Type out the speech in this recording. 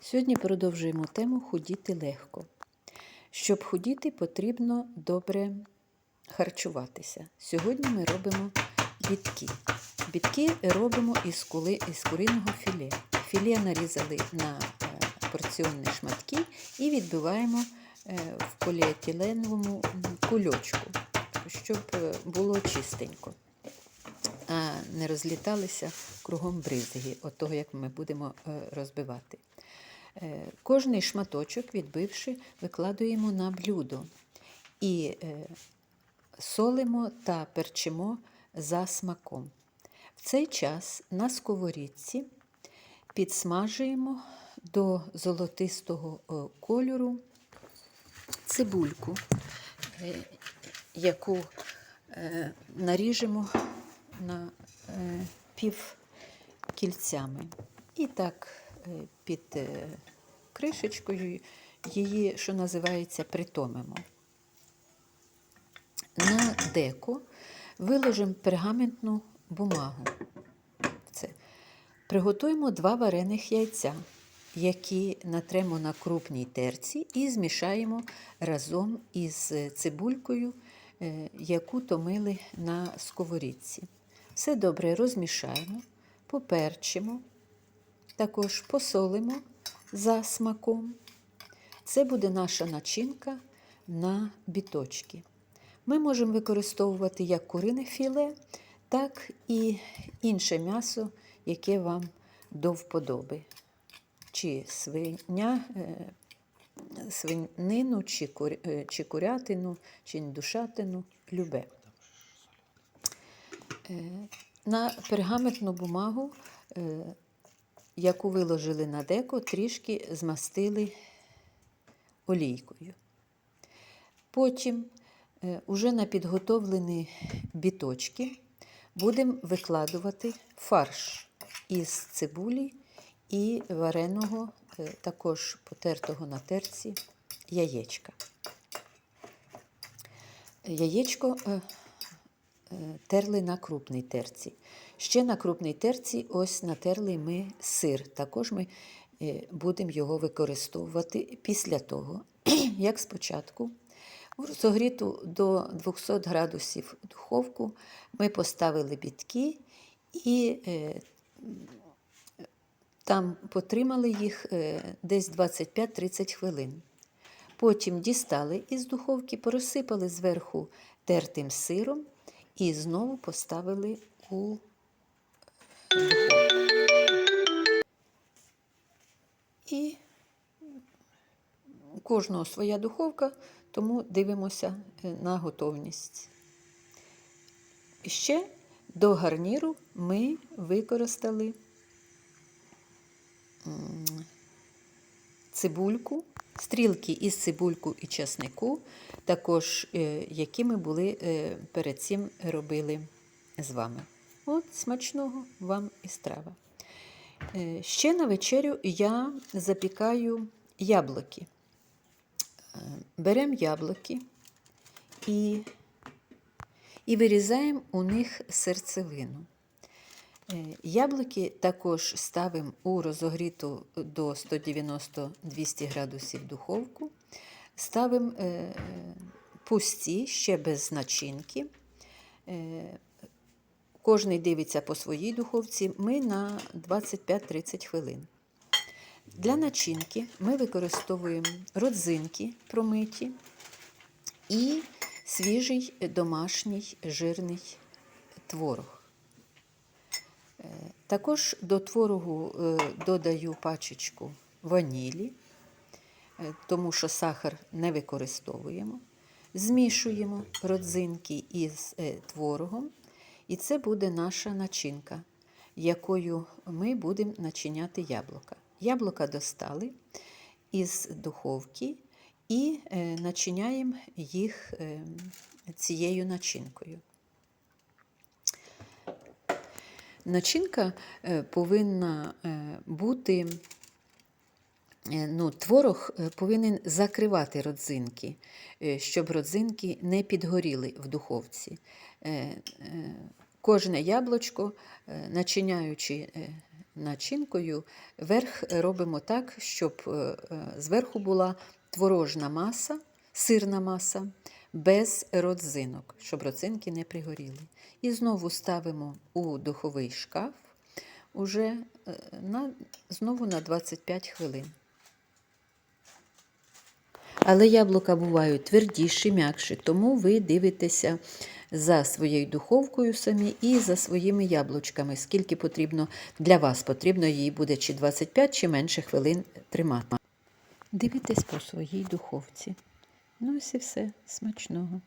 Сьогодні продовжуємо тему худіти легко. Щоб худіти, потрібно добре харчуватися. Сьогодні ми робимо бітки. Бітки робимо із, кули, із куриного філе. Філе нарізали на е, порціонні шматки і відбиваємо е, в поліетиленовому кульочку, щоб е, було чистенько а не розліталися кругом бризги, от того, як ми будемо розбивати. Е, Кожний шматочок, відбивши, викладуємо на блюдо і е, солимо та перчимо за смаком. В цей час на сковорідці підсмажуємо до золотистого е, кольору цибульку, яку наріжемо на пів кільцями. І так під е, кришечкою її, що називається, притомимо. На деко виложимо пергаментну бумагу. Це. Приготуємо два варених яйця, які натремо на крупній терці і змішаємо разом із цибулькою, е, яку томили на сковорідці. Все добре розмішаємо, поперчимо, також посолимо за смаком. Це буде наша начинка на біточки. Ми можемо використовувати як курине філе, так і інше м'ясо, яке вам до вподоби. Чи свиня, е, свинину, чи, кур, е, чи курятину, чи індушатину, любе. Е, На пергаментну бумагу, яку виложили на деко, трішки змастили олійкою. Потім е, уже на підготовлені біточки будемо викладувати фарш із цибулі і вареного, е, також потертого на терці яєчка. Яєчко е, терли на крупній терці. Ще на крупній терці ось натерли ми сир. Також ми е, будемо його використовувати після того, як спочатку в розогріту до 200 градусів духовку ми поставили бітки і е, там потримали їх е, десь 25-30 хвилин. Потім дістали із духовки, порозсипали зверху тертим сиром і знову поставили у. І у кожного своя духовка, тому дивимося е, на готовність. Ще до гарніру ми використали цибульку, стрілки із цибульку і часнику, також е, які ми були е, перед цим робили з вами. От, смачного вам і страва. Е, Ще на вечерю я запікаю яблуки. Е, Беремо яблуки і, і вирізаємо у них серцевину. Е, Яблуки також ставимо у розогріту до 190-200 градусів духовку. Ставимо пусті, ще без начинки. Кожний дивиться по своїй духовці. Ми на 25-30 хвилин. Для начинки ми використовуємо родзинки промиті і свіжий домашній жирний творог. Е, Також до творогу е, додаю пачечку ванілі, е, тому що сахар не використовуємо. Змішуємо родзинки із творогом, і це буде наша начинка, якою ми будемо начиняти яблука. Яблука достали із духовки і е, начиняємо їх е, цією начинкою. Начинка е, повинна бути, ну, творог е, повинен закривати родзинки, е, щоб родзинки не підгоріли в духовці. Е, е, Кожне яблучко, е, начиняючи е, начинкою, верх робимо так, щоб е, е, зверху була творожна маса, сирна маса, без родзинок, щоб родзинки не пригоріли. І знову ставимо у духовий шкаф уже е, на, знову на 25 хвилин. Але яблука бувають твердіші, м'якші, тому ви дивитеся за своєю духовкою самі і за своїми яблучками. Скільки потрібно для вас, потрібно її буде чи 25, чи менше хвилин тримати. Дивитесь по своїй духовці. Ну ось і все. Смачного.